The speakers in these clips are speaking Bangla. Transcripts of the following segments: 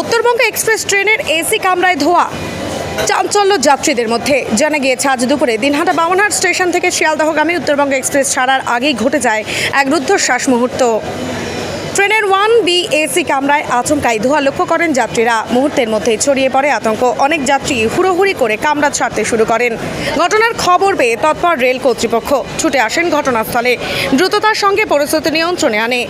উত্তরবঙ্গ এক্সপ্রেস ট্রেনের এসি কামরায় ধোয়া। চাঞ্চল্য যাত্রীদের মধ্যে। জানা গিয়েছে, আজ দুপুরে দিনহাটা বামনহাট স্টেশন থেকে শিয়ালদহগামী উত্তরবঙ্গ এক্সপ্রেস ছাড়ার আগেই ঘটে যায় এক রুদ্ধশ্বাস মুহূর্ত ট্রেনের ওয়ান বি এসি কামরায় আচমকাই ধোঁয়া লক্ষ্য করেন যাত্রীরা। মুহূর্তের মধ্যেই ছড়িয়ে পড়ে আতঙ্ক। অনেক যাত্রী হুড়োহুড়ি করে কামরা ছাড়তে শুরু করেন। ঘটনার খবর পেয়ে তৎপর রেল কর্তৃপক্ষ ছুটে আসেন ঘটনাস্থলে। দ্রুততার সঙ্গে পরিস্থিতি নিয়ন্ত্রণে আনে।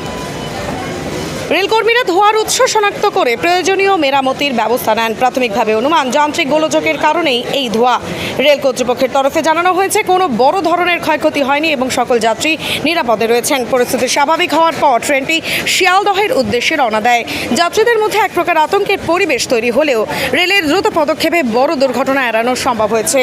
রেলকর্মীরা ধোঁয়ার উৎস শনাক্ত করে প্রয়োজনীয় মেরামতির ব্যবস্থা নেন। প্রাথমিকভাবে অনুমান, যান্ত্রিক গোলযোগের কারণেই এই ধোঁয়া। রেল কর্তৃপক্ষের তরফে জানানো হয়েছে, কোনো বড় ধরনের ক্ষয়ক্ষতি হয়নি এবং সকল যাত্রী নিরাপদে রয়েছেন। পরিস্থিতি স্বাভাবিক হওয়ার পর ট্রেনটি শিয়ালদহের উদ্দেশ্যে রওনা দেয়। যাত্রীদের মধ্যে এক প্রকার আতঙ্কের পরিবেশ তৈরি হলেও রেলের দ্রুত পদক্ষেপে বড় দুর্ঘটনা এড়ানো সম্ভব হয়েছে।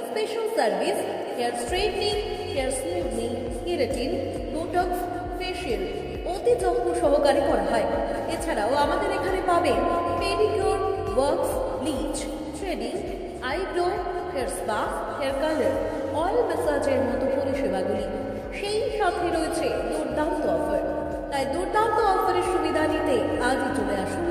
Special service hair straightening hair smoothing keratin botox facial অতি যত্ন সহকারে করা হয়। এছাড়াও আমাদের এখানে পাবেন pedicure works bleach threading eyebrow hair spa hair colour oil ম্যাসাজের মতো পরিষেবাগুলি। সেই সাথে রয়েছে দুর্দান্ত অফার তাই দুর্দান্ত অফারের সুবিধা নিতে আজই চলে আসুন।